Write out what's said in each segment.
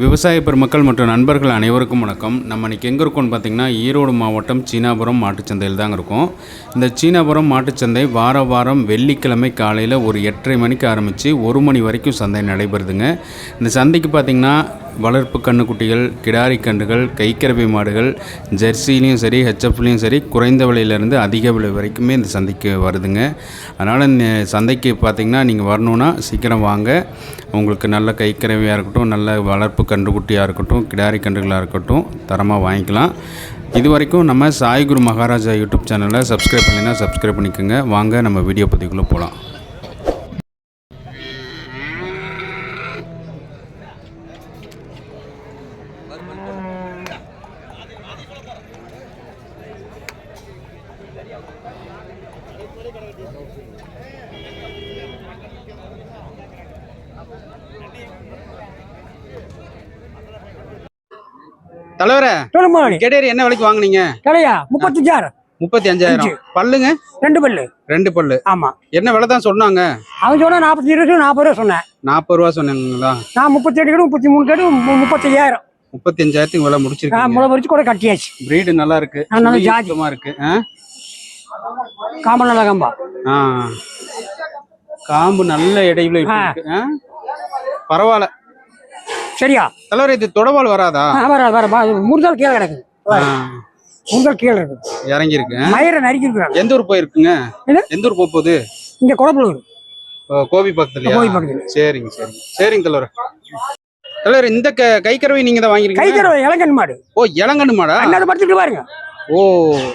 விவசாய பெருமக்கள் மற்றும் நண்பர்கள் அனைவருக்கும் வணக்கம். நம்ம இன்னைக்கு எங்கே இருக்கோம்னு பார்த்திங்கன்னா ஈரோடு மாவட்டம் சீனாபுரம் மாட்டுச்சந்தையில் தாங்க இருக்கும். இந்த சீனாபுரம் மாட்டுச்சந்தை வார வாரம் வெள்ளிக்கிழமை காலையில் ஒரு எட்டரை மணிக்கு ஆரம்பித்து ஒரு மணி வரைக்கும் சந்தை நடைபெறுதுங்க. இந்த சந்தைக்கு பார்த்தீங்கன்னா வளர்ப்பு கன்றுக்குட்டிகள் கிடாரி கன்றுகள் கைக்கறவை மாடுகள் ஜெர்சிலையும் சரி ஹெச்எஃப்லேயும் சரி குறைந்த விலையிலேருந்து அதிக விலை வரைக்குமே இந்த சந்தைக்கு வருதுங்க. அதனால் இந்த சந்தைக்கு பார்த்தீங்கன்னா நீங்கள் வரணுன்னா சீக்கிரம் வாங்க. உங்களுக்கு நல்ல கைக்கறவையாக இருக்கட்டும் நல்ல வளர்ப்பு கன்றுக்குட்டியாக இருக்கட்டும் கிடாரி கன்றுகளாக இருக்கட்டும் தரமாக வாங்கிக்கலாம். இது வரைக்கும் நம்ம சாய்குரு மகாராஜா யூடியூப் சேனலை சப்ஸ்கிரைப் பண்ணினா சப்ஸ்கிரைப் பண்ணிக்கோங்க. வாங்க நம்ம வீடியோ பதிவுக்குள்ளே போகலாம் தலைவரே சொல்லுமா கெடேரி என்ன விலைக்கு வாங்குனீங்க? கிடையா முப்பத்தஞ்சாயிரம். முப்பத்தி அஞ்சாயிரம் பல்லுங்க? ரெண்டு பல்லு. ரெண்டு பல்லு. ஆமா. என்ன விலை தான் சொன்னாங்க? அவன் சொன்னா நாற்பத்தி இருபது நாற்பது ரூபா சொன்னேன். நாற்பது ரூபா சொன்னாங்களா? நான் முப்பத்தி எட்டு முப்பத்தி மூணு கேடு மு- முப்பத்தையாயிரம். முப்பத்தி அஞ்சாயிரத்துக்கு விலை நான் முடிச்சிருக்கீங்க முளை வரைச்சு கூட கட்டியாச்சு. பிரீடு நல்லா இருக்கு. நல்ல. சுத்தமா இருக்கு. ஆ? காம்பல் நல்ல காம்பா. ஆ. காம்பு நல்ல இடையில? பரவாயில்ல. சரியா? தலைவர் இது தொடவால் வராதா? ஆ, வர. முருகல் கீழே கிடக்கு. ஆ. முருகல் கீழே இருக்கு இறங்கி இருக்கு மயிரை நறுக்கி இருக்கிறாங்க எந்த ஊர் போயிருக்குங்க? எந்த ஊர் போக போகுது? இங்க குடப்புலூர் கோபி பக்கத்துலயா? கோபி பக்கத்துல. சரிங்க சரிங்க. சரிங்க தலைவர். தலைவர் இந்த க- கைக்கறவை நீங்க தான் கை வாங்கிருக்கீங்க தடவை இளங்கன் மாடு. ஓ இளங்கண்ணு மாடா? அண்ணாவது படுத்துட்டு பாருங்க. ஓ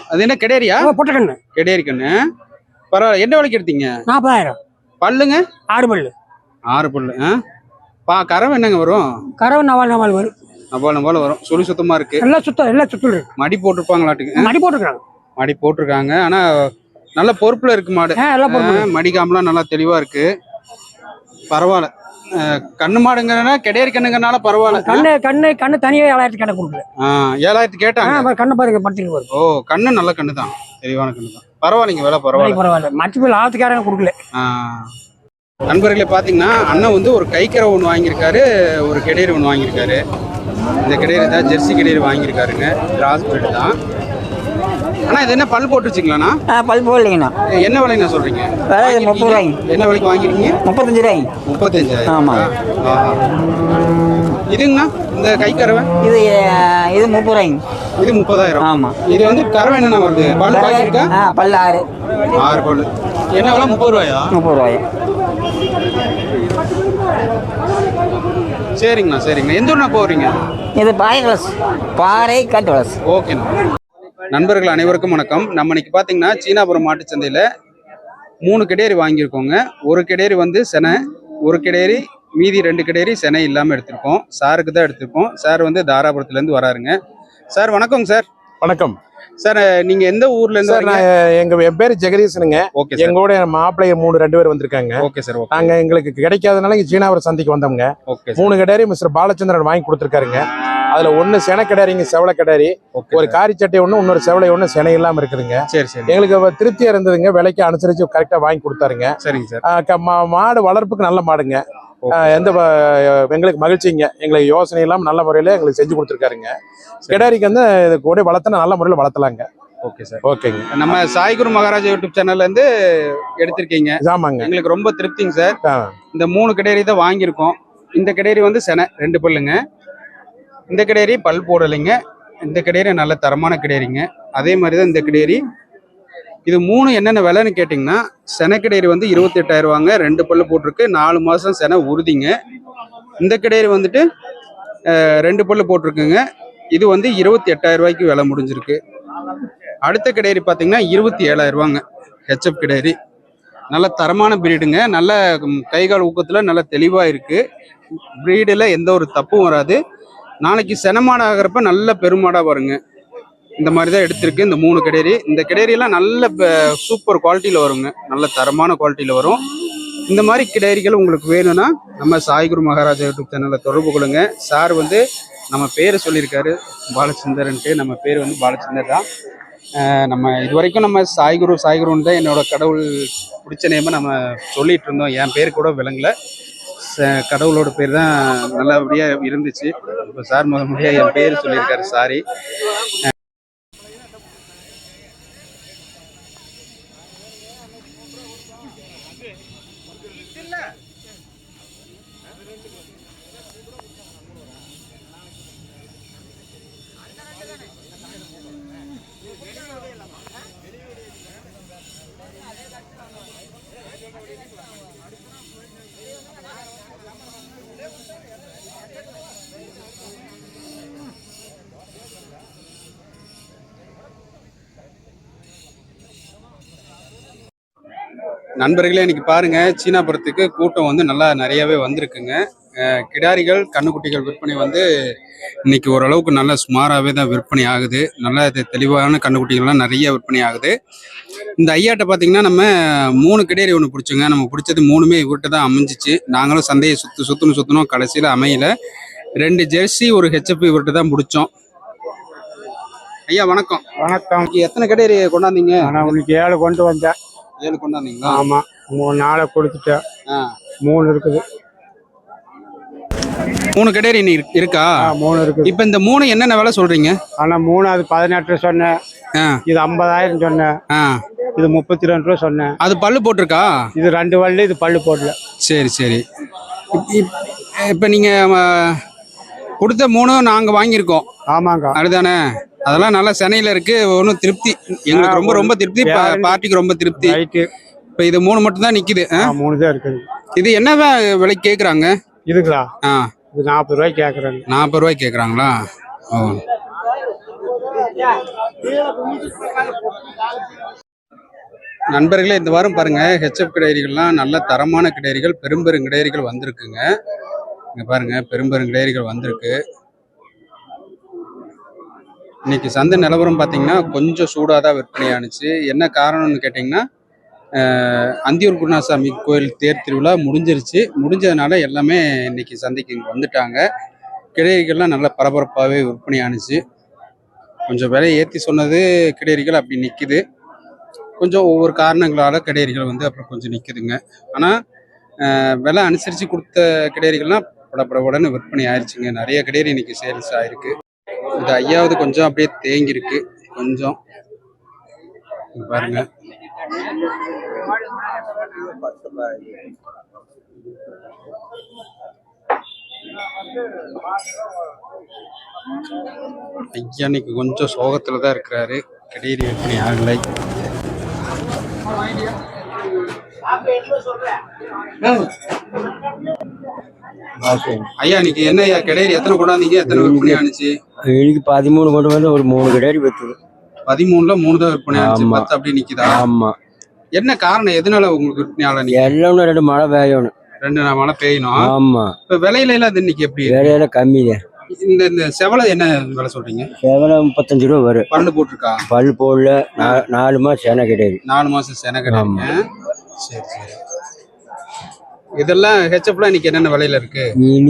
அது என்ன கெடேரியா? பொட்டக்கண்ணு கெடேரி கண்ணு. பரவாயில்ல என்ன விலைக்கு எடுத்தீங்க? நாற்பதாயிரம் பல்லுங்க? ஆறு பல்லு. ஆறு பல்லு ஆ? பா கறவை என்னங்க வரும்? கறவை நவால் நவால் வரும். நபால நபால வரும். சுழி சுத்தமா இருக்கு. எல்லாம் சுத்தம் எல்லாம் சுத்தம் இருக்கு. மடி போட்டிருப்பாங்களாட்டுக்கு. மடி போட்டுருக்காங்க. மடி போட்டிருக்காங்க. ஆனா நல்ல பொறுப்புல இருக்கு மாடு. ஆ எல்லாம் போட்டு ஆ, மடி காம்பெல்லாம் நல்லா தெளிவா இருக்கு. பரவாயில்ல. கண்ணு மாடுங்கிறனா கெடேரி கண்ணுங்கனால பரவாயில்ல. கண்ணு கண்ணு கண்ணு தனியாக ஏழாயிரத்து கணக்கு கொடுக்கல ஏழாயிரத்து கேட்டாங்க. கண்ணை பாருங்க படுத்துட்டு வரும் ஓ கண்ணு நல்ல கண்ணு தான் தெளிவான கண்ணு தான் பரவாயில்லைங்க வேலை பரவாயில்ல. பரவாயில்ல. மற்ற பேர் லாபத்துக்காரங்க கொடுக்கல. நண்பர்களே பார்த்தீங்கன்னா அண்ணன் வந்து ஒரு கைக்கரை ஒன்று வாங்கியிருக்காரு ஒரு கெடேரி ஒன்று வாங்கியிருக்காரு. இந்த கெடேரி தான் ஜெர்சி கெடேரி வாங்கியிருக்காருங்க. கிராஸ் பிரீடு தான். அண்ணா இது என்ன பல் போட்டுருச்சிங்களாண்ணா? பல் போடலைங்கண்ணா. என்ன விலைண்ணா இது முப்பது ரூபாய்ங்க. என்ன விலைக்கு வாங்கிருக்கீங்க முப்பத்தஞ்சு ரூபாய்ங்க. முப்பத்தஞ்சாயிரம் ஆமா. ஆஹா. இதுங்கண்ணா இந்த கைக்கறவை இது ஆ, இது முப்பது ரூபாய்ங்க. இது முப்பதாயிரம். ஆமாம் இது வந்து கறவை என்னண்ணா வருது? பல் வாங்கியிருக்கா? பல் ஆறு. ஆறு பல். என்ன விலை? முப்பது ரூபாயா? முப்பது ரூபாய் சரிங்கண்ணா சரிங்கண்ணா. எந்த ஊர்ண்ணா போகிறீங்க இது பாறை பாறை காட்டு ஓகேண்ணா நண்பர்கள் அனைவருக்கும் வணக்கம். நம்ம இன்னைக்கு பார்த்தீங்கன்னா சீனாபுரம் மாட்டுச் சந்தையில மூணு கிடேரி வாங்கியிருக்கோங்க. ஒரு கிடேரி வந்து செனை ஒரு கிடேரி மீதி ரெண்டு கிடேரி செனை இல்லாமல் எடுத்திருக்கோம். சாருக்கு தான் எடுத்திருக்கோம். சார் வந்து தாராபுரத்துலேருந்து வராருங்க. சார் வணக்கம் சார். வணக்கம். சார் நீங்க எந்த ஊர்ல இருந்து சார் நான் எங்க என் பேர் ஜெகதீசனுங்க. ஓகே எங்களோட மாப்பிள்ளை மூணு ரெண்டு பேர் வந்திருக்காங்க. ஓகே சார் நாங்க எங்களுக்கு கிடைக்காதனால இங்க சீனாவரம் சந்தைக்கு வந்தோங்க ஓகே மூணு கடாரி மிஸ்டர் பாலச்சந்திரன் வாங்கி கொடுத்துருக்காருங்க. அதுல ஒண்ணு சென கடாரிங்க செவலை கடாரி. ஒரு காரி சட்டை ஒண்ணு இன்னொரு செவலை ஒண்ணு செனை இல்லாம இருக்குதுங்க. சரி சரி. எங்களுக்கு திருப்தியா இருந்ததுங்க. விலைக்கு அனுசரிச்சு கரெக்டா வாங்கி கொடுத்தாருங்க. சரிங்க சார். மாடு வளர்ப்புக்கு நல்ல மாடுங்க. எந்த எங்களுக்கு மகிழ்ச்சிங்க. எங்களுக்கு யோசனை இல்லாம நல்ல முறையில எங்களுக்கு செஞ்சு கொடுத்துருக்காருங்க. கிடாரிக்கு வந்து இது கூட வளர்த்தனா நல்ல முறையில் வளர்த்தலாங்க. Okay sir. ஓகேங்க. நம்ம சாய்குரு மகாராஜா யூடியூப் சேனல்ல இருந்து எடுத்திருக்கீங்க. ஆமாங்க. எங்களுக்கு ரொம்ப திருப்திங்க சார். இந்த மூணு கிடேரி தான் வாங்கியிருக்கோம். இந்த கிடேரி வந்து செனை ரெண்டு பல்லுங்க. இந்த கிடேரி பல் போடலைங்க. இந்த கிடேரி நல்ல தரமான கிடேரிங்க. அதே மாதிரி தான் இந்த கிடேரி இது மூணு என்னென்ன விலைன்னு கேட்டிங்கன்னா செனை வந்து இருபத்தி எட்டாயிரம் ரூபாங்க. ரெண்டு பல்லு போட்டிருக்கு. நாலு மாதம் செனை உறுதிங்க. இந்த கிடேரி வந்துட்டு ரெண்டு பல்லு போட்டிருக்குங்க. இது வந்து இருபத்தி எட்டாயிரம் ரூபாய்க்கு விலை முடிஞ்சிருக்கு. அடுத்த கிடேரி பார்த்தீங்கன்னா இருபத்தி ஏழாயிரம் ரூபாங்க ஹெச்எப் கிடேரி நல்ல தரமான பிரீடுங்க நல்ல கைகால் கை கால் ஊக்கத்தில் நல்ல தெளிவாக இருக்குது ப்ரீடில் எந்த ஒரு தப்பும் வராது. நாளைக்கு செனமாடாகிறப்ப நல்ல பெருமாடாக வருங்க. இந்த மாதிரி தான் எடுத்திருக்கு. இந்த மூணு கிடேரி. இந்த கிடேரியெல்லாம் நல்ல சூப்பர் குவாலிட்டியில் வருங்க. நல்ல தரமான குவாலிட்டியில் வரும். இந்த மாதிரி கிடேரிகள் உங்களுக்கு வேணும்னா நம்ம சாய்குரு மகாராஜா யூடியூப் சேனலில் தொடர்பு கொள்ளுங்க. சார் வந்து நம்ம பேர் சொல்லியிருக்காரு பாலச்சந்தரன்ட்டு. நம்ம பேர் வந்து பாலச்சந்தர் தான். நம்ம இது வரைக்கும் நம்ம சாய்குரு சாய்குருன்னு தான் என்னோட கடவுள் பிடிச்ச நேமை நம்ம சொல்லிட்டு இருந்தோம். என் பேர் கூட விளங்கல. ச- கடவுளோட பேர் தான் நல்லபடியாக இருந்துச்சு. இப்போ சார் முத முடியா என் பேர் சொல்லியிருக்காரு சாரி. நண்பர்களே இன்னைக்கு பாருங்க சீனாபுரத்துக்கு கூட்டம் வந்து நல்லா நிறையவே வந்திருக்குங்க. கிடாரிகள் கண்ணுக்குட்டிகள் விற்பனை வந்து இன்னைக்கு ஓரளவுக்கு நல்ல சுமாராகவே தான் விற்பனை ஆகுது. நல்ல தெளிவான கண்ணுக்குட்டிகள்லாம் நிறைய விற்பனை ஆகுது. இந்த ஐயாட்ட பார்த்தீங்கன்னா நம்ம மூணு கிடேரி ஒன்று பிடிச்சோங்க. நம்ம பிடிச்சது மூணுமே இவர்கிட்ட தான் அமைஞ்சிச்சு. நாங்களும் சந்தையை சுற்று சுற்றுன்னு சுற்றணும் கடைசியில் அமையல. ரெண்டு ஜெர்சி ஒரு ஹெச்எப் இவர்கிட்ட தான் பிடிச்சோம். ஐயா வணக்கம். வணக்கம். எத்தனை கிடேரி கொண்டாந்தீங்க? நான் உனக்கு ஏழு கொண்டு வந்தேன். ஏழு கொண்டாந்தீங்களா? ஆமா. மூணு நாளை கொடுத்துட்டேன். மூணு இருக்குது. மூணு கிடேரி இன்னி இருக்கு- இருக்கா மூணு இருக்குது. இப்போ இந்த மூணு என்னென்ன விலை சொல்றீங்க? ஆனா மூணாவது பதினெட்டு சொன்னேன். இது ஐம்பதாயிரம் சொன்னேன். இது முப்பத்தி ரெண்டு ரூபா சொன்னேன். அது பல்லு போட்டிருக்கா? இது ரெண்டு வள்ளி இது பல்லு போடல. சரி சரி. இப்போ நீங்கள் கொடுத்த மூணும் நாங்கள் வாங்கியிருக்கோம். ஆமாங்க. அதுதானே? அதெல்லாம் நல்லா சென்னையில் இருக்கு. ஒன்றும் திருப்தி. எங்களுக்கு ரொம்ப ரொம்ப திருப்தி. பார்ட்டிக்கு ரொம்ப திருப்தி. இப்போ இது மூணு மட்டும் தான் நிற்கிது மூணு தான் இருக்குது. இது என்ன வே- விலை கேட்குறாங்க இதுங்களா? ஆ. இது நாற்பது ரூபாய்க்கு கேட்குறாங்க நாற்பது ரூபாய் கேட்குறாங்களா ஓ. நண்பர்களே இந்த வாரம் பாருங்க. ஹெச்எஃப் கிடேரிகள்லாம் நல்ல தரமான கிடேரிகள் பெரும்பெரும் கிடேரிகள் வந்திருக்குங்க. இங்க பாருங்க பெரும்பெரும் கிடேரிகள் வந்திருக்கு. இன்னைக்கு சந்தை நிலவரம் பார்த்தீங்கன்னா கொஞ்சம் சூடாக தான் விற்பனையானுச்சு என்ன காரணம்னு கேட்டிங்கன்னா அந்தியூர் குருநாசாமி கோயில் தேர் திருவிழா முடிஞ்சிருச்சு. முடிஞ்சதுனால எல்லாமே இன்னைக்கு சந்தைக்கு இங்கே வந்துட்டாங்க. கிடேரிகள்லாம் நல்ல பரபரப்பாகவே விற்பனையானுச்சு கொஞ்சம் விலை ஏற்றி சொன்னது கிடேரிகள் அப்படி நிற்கிது கொஞ்சம் ஒவ்வொரு காரணங்களால் கிடேரிகள் வந்து அப்புறம் கொஞ்சம் நிற்குதுங்க ஆனால் விலை அனுசரித்து கொடுத்த கிடேரிகள்லாம் உடனே விற்பனை ஆயிடுச்சுங்க நிறைய கிடேரி இன்னைக்கு சேல்ஸ் ஆயிருக்கு. இது ஐயாவது கொஞ்சம் அப்படியே தேங்கியிருக்கு. கொஞ்சம். பாருங்க. ஐயா இன்னைக்கு கொஞ்சம் சோகத்துல தான் இருக்கிறாரு. கிடேரி விற்பனை ஆகலை ஐயா இன்னைக்கு என்ன ஐயா கிடேரி எத்தனை கொண்டாந்தீங்க? எத்தனை விற்பனை ஆனிச்சு இன்னைக்கு பதிமூணு கொண்டு வந்து ஒரு மூணு கிடாரி வித்துது. பதிமூணுல மூணு தான் விற்பனை ஆனிச்சு. பத்து அப்படியே நிக்குதா? ஆமா. என்ன காரணம்? எதனால உங்களுக்கு விற்பனை ஆகல நீங்க? எல்லாம் ரெண்டு மழை பெய்யணும். ரெண்டு நாள் மழை பெய்யணும். ஆமா. இப்ப விலையில எல்லாம் இன்னைக்கு எப்படி? வேலையில கம்மி இந்த இந்த செவலை என்ன விலை சொல்றீங்க? செவலை முப்பத்தஞ்சு ரூபா வரும். பல்லு போட்டிருக்கா? பல் போடல. நாலு மாசம் சேனை கிடையாது. நாலு மாசம் சென கிடைக்குங்க சரி சரி. இதெல்லாம் ஹெச்எப்லாம் இன்னைக்கு என்னென்ன விலையில இருக்கு?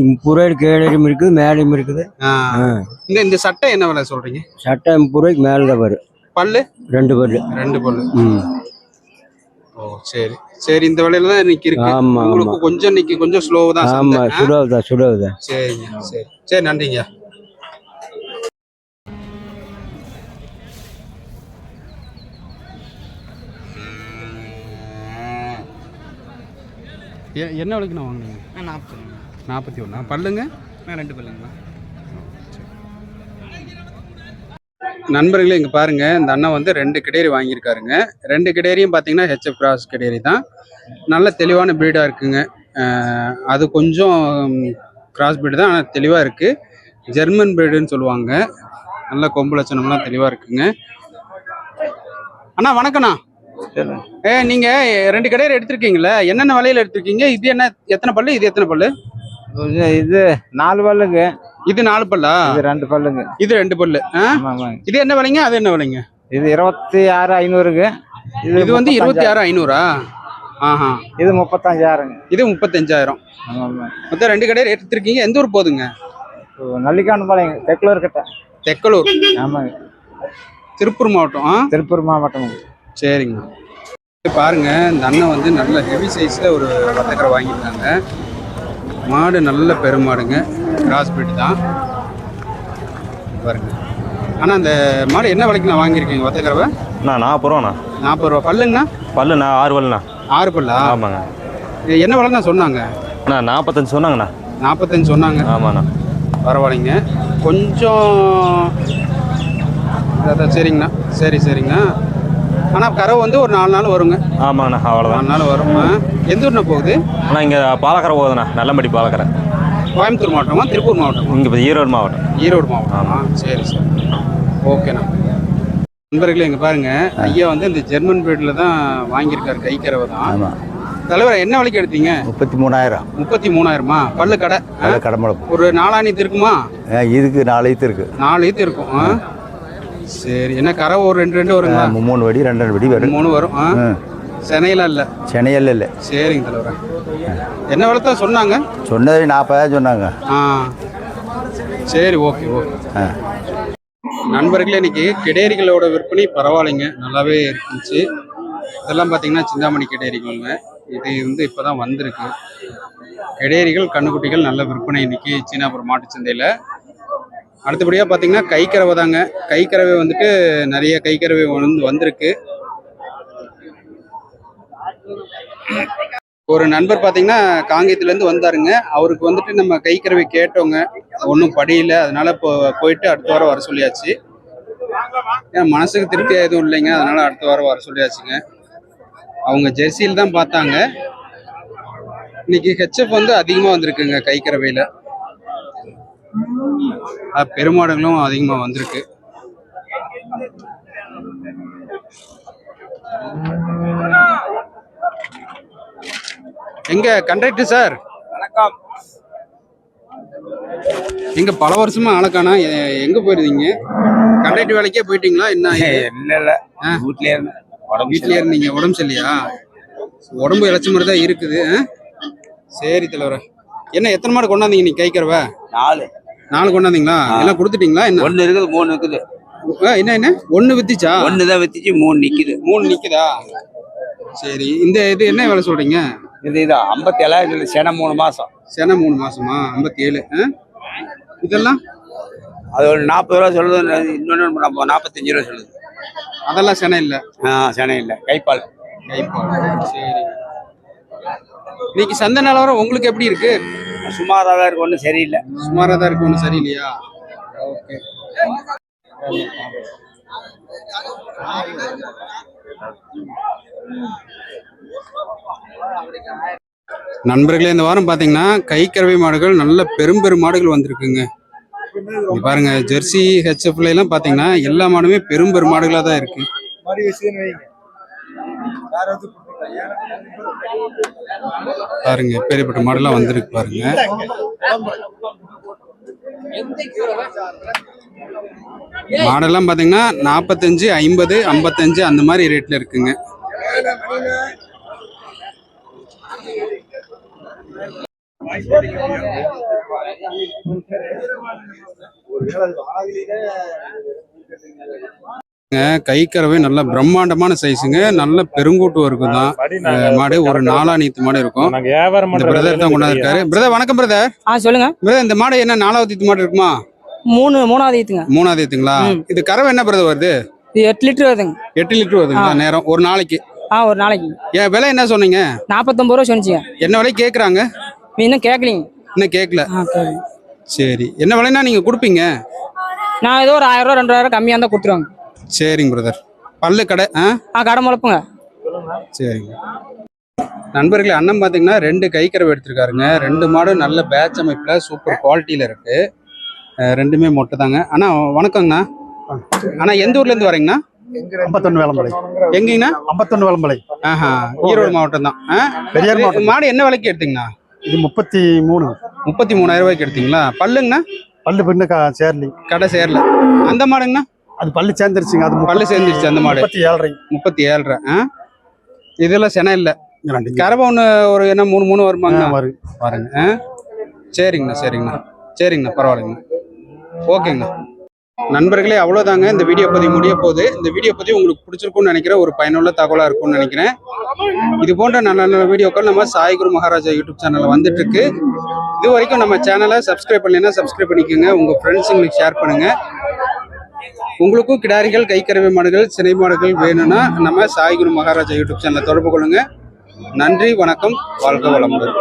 முப்பது ரூபாய்க்கு கீழேயும் இருக்குது மேலேயும் இருக்குது. இந்த இந்த சட்டை என்ன விலை சொல்றீங்க? சட்டை முப்பது ரூபாய்க்கு மேலே தான் வரும். பல்லு? ரெண்டு பல்லு. ரெண்டு பல்லு. ம். ஓ சரி. சரி இந்த விலையில தான் இன்னைக்கு இருக்கு. ஆமா, உங்களுக்கு கொஞ்சம் இன்னைக்கு கொஞ்சம் ஸ்லோவ் தான் ஆமா. சுடாவுதா சுடாவுதா. சரிங்க சரி. சரி நன்றிங்க. என்ன விலைக்கு நான் வாங்கினீங்க? நாற்பது. நாற்பத்தி ஒன்றா பல்லுங்க? ரெண்டு பல்லுங்களா நண்பர்களே இங்கே பாருங்க. இந்த அண்ணன் வந்து ரெண்டு கிடேரி வாங்கியிருக்காருங்க. ரெண்டு கிடேரியும் பார்த்தீங்கன்னா ஹெச்எஃப் கிராஸ் கிடேரி தான். நல்ல தெளிவான ப்ரீடாக இருக்குங்க. அது கொஞ்சம் கிராஸ் ப்ரீடு தான் ஆனால் தெளிவாக இருக்குது ஜெர்மன் ப்ரீடுன்னு சொல்லுவாங்க. நல்ல கொம்பு லட்சணம்லாம் தெளிவாக இருக்குங்க. அண்ணா வணக்கண்ணா ஏ நீங்கள் ரெண்டு கிடேரி எடுத்திருக்கீங்களே என்னென்ன விலையில எடுத்திருக்கீங்க? இது என்ன எத்தனை பல்லு? இது எத்தனை பல்லு? இது நாலு பல்லுங்க. இது நாலு பல்லா? இது ரெண்டு பல்லுங்க. இது ரெண்டு பல்லு. இது என்ன விலைங்க? அது என்ன விலைங்க? இது இருபத்தி ஆறு ஐநூறுங்க. இது வந்து இருபத்தி ஆறு ஐநூறா? ஆஹா. இது முப்பத்தஞ்சாயிரங்க. இது முப்பத்தஞ்சாயிரம். மொத்தம் ரெண்டு கடை ரேட் எடுத்திருக்கீங்க. எந்த ஊர் போகுதுங்க நல்லிக்காண்டு பாளையங்க. தெக்குலூர் கிட்ட தெக்கலூர். ஆமாங்க. திருப்பூர் மாவட்டம் திருப்பூர் மாவட்டமுங்க. சரிங்க. பாருங்க இந்த அண்ணன் வந்து நல்ல ஹெவி சைஸ்ல ஒரு வத்தக்கரை வாங்கியிருக்காங்க. மாடு நல்ல பெருமாடுங்க. கிராஸ் பீட் தான். பாருங்க. ஆனால் அந்த மாடு என்ன விலைக்கு நான் வாங்கியிருக்கீங்க ஒத்தக்கறவை அண்ணா நாற்பது ரூபாண்ணா நாற்பது ரூபா பல்லுங்கண்ணா? பல்லுண்ணா ஆறு பல்லுண்ணா ஆறு பல்லா ஆமாங்க என்ன விலைண்ணா சொன்னாங்க? அண்ணா நாற்பத்தஞ்சு சொன்னாங்கண்ணா. நாற்பத்தஞ்சு சொன்னாங்க. ஆமாண்ணா. பரவாயில்லைங்க. கொஞ்சம் சரிங்கண்ணா. சரி சரிங்கண்ணா. ஆனால் கறவை வந்து ஒரு நாலு நாள் வருங்க. ஆமாங்கண்ணா அவ்வளோதான் நாலு நாள் வரும். எந்த ஊர்ண்ணா போகுது? அண்ணா இங்கே பாலக்கரை போகுதுண்ணா நல்லம்படி பாலக்கரை. கோயம்புத்தூர் மாவட்டமா திருப்பூர் மாவட்டமா? இங்கே இப்போ ஈரோடு மாவட்டம். ஈரோடு மாவட்டமா. சரி சரி. ஓகேண்ணா. நண்பர்களே இங்கே பாருங்க. ஐயா வந்து இந்த ஜெர்மன் பிரீடில் தான் வாங்கியிருக்காரு கைக்கறவை தான். ஆமாம் தலைவர் என்ன விலைக்கு எடுத்தீங்க? முப்பத்தி மூணாயிரம். முப்பத்தி மூணாயிரமா? பல்லு கடை? அதை கடமுளப்பு ஒரு நாலாணித்து இருக்குமா? இதுக்கு நாலு ஈத்து இருக்கு. நாலு ஈத்து இருக்கும் ஆ? சரி. என்ன கரை ஒரு ரெண்டு ரெண்டு வருங்களா? மூணு வடி ரெண்டு ரெண்டு வடி வரும். மூணு வரும். ஆ? ம். சென்னையில இல்லை? சென்னையில் இல்லை. சரிங்க தலைவர். என்ன விலை தான் சொன்னாங்க? சொன்னது நாற்பதாயிரம் சொன்னாங்க. ஆ. சரி ஓகே ஓகே. ஆ. நண்பர்களே இன்னைக்கு கிடேரிகளோட விற்பனை பரவாயில்லைங்க. நல்லாவே இருந்துச்சு. இதெல்லாம் பார்த்தீங்கன்னா சிந்தாமணி கிடேரிகள்ங்க. இது வந்து இப்போ தான் வந்திருக்கு. கிடேரிகள் கண்ணுக்குட்டிகள் நல்ல விற்பனை. இன்னைக்கு சீனாபுரம் மாட்டுச் சந்தையில் அடுத்தபடியாக பார்த்தீங்கன்னா கைக்கறவை தாங்க. கைக்கறவை வந்துட்டு நிறைய கைக்கறவை வந்து வந்திருக்கு. ஒரு நண்பர் பார்த்தீங்கன்னா காங்கேயத்துலேருந்து வந்தாருங்க. அவருக்கு வந்துட்டு நம்ம கைக்கறவை கேட்டோங்க. ஒன்றும் படியில அதனால இப்போ போயிட்டு அடுத்த வாரம் வர சொல்லியாச்சு. ஏன் மனசுக்கு திருப்தியாக எதுவும் இல்லைங்க. அதனால அடுத்த வாரம் வர சொல்லியாச்சுங்க. அவங்க ஜெர்சியில் தான் பார்த்தாங்க. இன்னைக்கு ஹெச்எஃப் வந்து அதிகமாக வந்திருக்குங்க கைக்கறவையில் பெருமாடுகளும் அதிகமாக வந்திருக்கு. எங்க கண்டக்டர் சார்? வணக்கம். எங்க பல வருஷமா ஆளக்கானா? எங்க போயிருந்தீங்க? கண்டக்டர் வேலைக்கே போயிட்டீங்களா? என்ன இல்ல இல்ல. வீட்லயே வீட்லயே இருந்தீங்க. உடம்பு சரியில்லையா? உடம்பு இழைச்ச மாதிரி தான் இருக்குது? சரி தலைவர. என்ன எத்தனை மாடு கொண்டாந்தீங்க நீ கைக்கிறவ நாலு. நாலு கொண்டாந்தீங்களா? எல்லாம் கொடுத்துட்டீங்களா? என்ன? ஒண்ணு இருக்குது மூணு இருக்குது. என்ன என்ன? ஒண்ணு வித்துச்சா? ஒண்ணுதான் வித்துச்சு மூணு நிக்குது. மூணு நிக்குதா? சரி இந்த இது என்ன வேலை சொல்றீங்க? இது இது ஐம்பத்தி ஏழாயிரம் சென மூணு மாசம். சென மூணு மாசமா? ஐம்பத்தி ஏழு இதெல்லாம்? அது ஒரு நாற்பது ரூபா சொல்லுது இன்னொன்று நாற்பத்தஞ்சு ரூபா சொல்லுது. அதெல்லாம் சென இல்ல? ஆ சென இல்லை. கைப்பால். கைப்பால். சரி. இன்னைக்கு சந்தை நிலவரம் உங்களுக்கு எப்படி இருக்கு? சுமாராக தான் இருக்கு ஒன்றும் சரியில்லை. சுமாரா தான் இருக்கு ஒன்றும் சரியில்லையா? ஓகே. நண்பர்களே இந்த வாரம் பார்த்தீங்கன்னா கைக்கறவை மாடுகள் நல்ல பெரும் பெரும் மாடுகள் வந்திருக்குங்க. பாருங்க ஜெர்சி ஹெச்எஃப்ல எல்லாம் பார்த்தீங்கன்னா எல்லா மாடுமே பெரும் பெரும் மாடுகளாக தான் இருக்கு பாருங்க பெரியப்பட்ட மாடெல்லாம் வந்திருக்கு பாருங்க. மாடெல்லாம் பார்த்தீங்கன்னா நாற்பத்தஞ்சு ஐம்பது ஐம்பத்தஞ்சு அந்த மாதிரி ரேட்டில் இருக்குங்க. கைக்கறவை நல்ல பிரம்மாண்டமான சைஸுங்க நல்ல பெருங்கூட்டு வரைக்கும் தான் மாடு ஒரு நாலா நீத்து மாடு இருக்கும். இந்த பிரதர் தான் கொண்டாந்து இருக்காரு. பிரதர் வணக்கம் பிரதர் ஆ சொல்லுங்க. பிரதர் இந்த மாடு என்ன? நாலாவது ஈத்து மாடு இருக்குமா? மூணு மூணாவது ஈத்துங்க. மூணாவது ஈத்துங்களா? ம். இது கறவை என்ன பிரதர் வருது? எட்டு லிட்டர் வருதுங்க. எட்டு லிட்டர் வருதுங்களா? நேரம். ஒரு நாளைக்கு. ஆ ஒரு நாளைக்கு. ஏன் விலை என்ன சொன்னீங்க? நாற்பத்தொம்பது ரூபா சொன்னிச்சுங்க. என்ன விலை கேட்குறாங்க இன்னும் கேட்கலிங்க இன்னும் கேட்கல சரி சரி. என்ன விலைன்னா நீங்க கொடுப்பீங்க? நான் ஏதோ ஒரு ஆயிரம் ரூபா ரெண்டாயிரம் கம்மியாக இருந்தால் கொடுத்துருவாங்க. சரிங்க பிரதர் பல்லு கடை ஆ? ஆ கடை முளப்புங்க. சரிங்க. நண்பர்களே அண்ணன் பார்த்தீங்கன்னா ரெண்டு கைக்கறவை எடுத்திருக்காருங்க. ரெண்டு மாடும் நல்ல பேட்ச் அமைப்பில் சூப்பர் குவாலிட்டியில் இருக்கு. அஹ் ரெண்டுமே மொட்டை தாங்க. அண்ணா வணக்கங்கண்ணா. அண்ணா எந்த ஊர்லேருந்து வரீங்கண்ணா? ஐம்பத்தொன்னு வேளம்பலை எங்கேங்கண்ணா? ஐம்பத்தொன்னு வேளம்பலை ஆஹா ஈரோடு மாவட்டம் தான் ஆ? பெரியார் மாவட்டம். மாடு என்ன விலைக்கு எடுத்தீங்கண்ணா? இது முப்பத்தி மூணு. முப்பத்தி மூணாயிரம் ரூபாய்க்கு எடுத்தீங்களா? பல்லுங்கண்ணா? பல்லு பின்ன சேர்லி கடை சேரல. அந்த மாடுங்கண்ணா? அது பல்லு சேர்ந்துருச்சுங்க. அது பல்லு சேர்ந்துருச்சு அந்த மாடு. முப்பத்தி ஏழரை. முப்பத்தி ஏழரை. ஆ? இதெல்லாம் சென இல்லை. கறவை ஒன்று ஒரு என்ன மூணு மூணு வருமாங்கண்ணா வரும் பாருங்க ஆ? சரிங்கண்ணா சரிங்கண்ணா. சரிங்கண்ணா பரவாயில்லைங்கண்ணா. ஓகேங்கண்ணா. நண்பர்களே அவ்வளோதாங்க இந்த வீடியோ பதிவு முடிய போகுது. இந்த வீடியோ பதிவு உங்களுக்கு பிடிச்சிருக்கும்னு நினைக்கிறேன். ஒரு பயனுள்ள தகவலாக இருக்கும்னு நினைக்கிறேன். இது போன்ற நல்ல நல்ல வீடியோக்கள் நம்ம சாய் குரு மகாராஜா யூடியூப் சேனலில் வந்துட்டு இருக்கு இது வரைக்கும் நம்ம சேனலை சப்ஸ்கிரைப் பண்ணலைன்னா சப்ஸ்கிரைப் பண்ணிக்கோங்க. உங்கள் ஃப்ரெண்ட்ஸுங்களுக்கு ஷேர் பண்ணுங்கள் உங்களுக்கும் கிடாரிகள் கைக்கறவை மாடுகள் சினை மாடுகள் வேணும்னா நம்ம சாய்குரு மகாராஜா யூடியூப் சேனலை தொடர்பு கொள்ளுங்க. நன்றி வணக்கம் வாழ்க வளமுடன்.